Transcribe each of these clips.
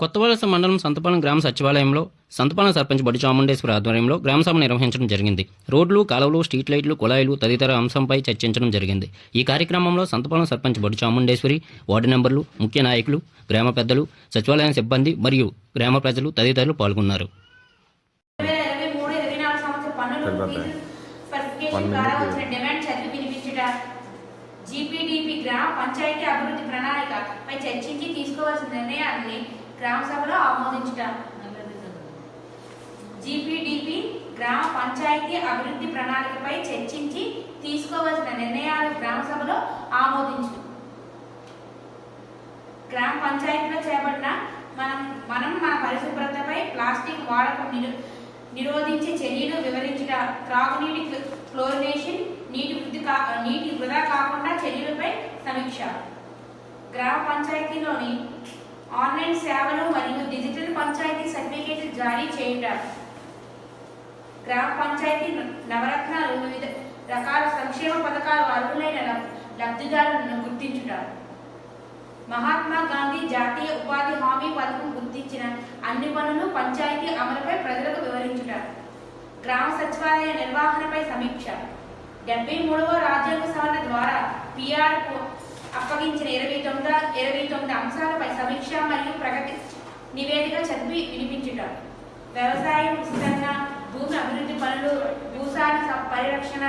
కొత్తవలస మండలం సంతపాలెం గ్రామ సచివాలయంలో సంతపాలెం సర్పంచ్ బడి చాముండేశ్వరి ఆధ్వర్యంలో గ్రామసభ నిర్వహించడం జరిగింది. రోడ్లు కాలువలు స్ట్రీట్ లైట్లు కుళాయిలు తదితర అంశంపై చర్చించడం జరిగింది. ఈ కార్యక్రమంలో సంతపాలెం సర్పంచ్ బడి చాముండేశ్వరి వార్డు మెంబర్లు ముఖ్య నాయకులు గ్రామ పెద్దలు సచివాలయం సిబ్బంది మరియు గ్రామ ప్రజలు తదితరులు పాల్గొన్నారు. జీపీడీపీ గ్రామ పంచాయతీ అభివృద్ధి ప్రణాళిక పై చర్చించి తీసుకోవాల్సిన నిర్ణయాన్ని గ్రామ సభలో ఆమోదించుట జీపీడీపీ గ్రామ పంచాయతీ అభివృద్ధి ప్రణాళికపై చర్చించి తీసుకోవాల్సిన నిర్ణయాలు గ్రామ సభలో ఆమోదించు. గ్రామ పంచాయతీలో చేపట్టిన మనం మనం మన పరిశుభ్రతపై ప్లాస్టిక్ వాడకం నిరో నిరోధించే చర్యలు వివరించుట త్రాగునీటి క్లోరినేషన్ నీటి వృద్ధి కా నీటి వృధా కాకుండా చర్యలపై సమీక్ష. గ్రామ పంచాయతీలోని ఆన్లైన్ సేవలు మరియు డిజిటల్ పంచాయతీ సర్టిఫికేట్లు జారీ చేయుట. గ్రామ పంచాయతీ నవరత్నాలు వివిధ రకాల సంక్షేమ పథకాలు అర్హులైన లబ్- లబ్ధిదారులను గుర్తించుట. మహాత్మా గాంధీ జాతీయ ఉపాధి హామీ పథకం గుర్తించిన అన్ని పనులు పంచాయతీ అమలుపై ప్రజలకు వివరించుట. గ్రామ సచివాలయ నిర్వహణపై సమీక్ష. డెబ్బై మూడవ రాజ్యాంగ సవరణ ద్వారా పిఆర్ అప్పగించిన ఇరవై తొమ్మిది అంశాలపై సమీక్ష మరియు ప్రగతి నివేదిక చదివి వినిపించుట వ్యవసాయం విస్తరణ భూమి అభివృద్ధి పనులు భూసార పరిరక్షణ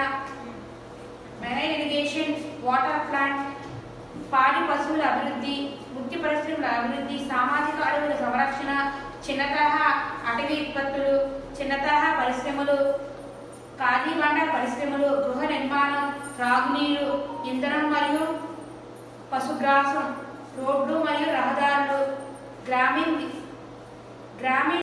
మెరైన్ ఇరిగేషన్ వాటర్ ప్లాంట్ పాడి పశువుల అభివృద్ధి ముఖ్య పరిశ్రమల అభివృద్ధి సామాజిక అడవుల సంరక్షణ చిన్న తరహా అటవీ ఉత్పత్తులు చిన్న తరహా పరిశ్రమలు ఖాళీ బండ పరిశ్రమలు గృహ నిర్మాణం త్రాగునీరు ఇంధనం మరియు పశుగ్రాసం రోడ్లు మరియు రహదారులు గ్రామీణ గ్రామీణ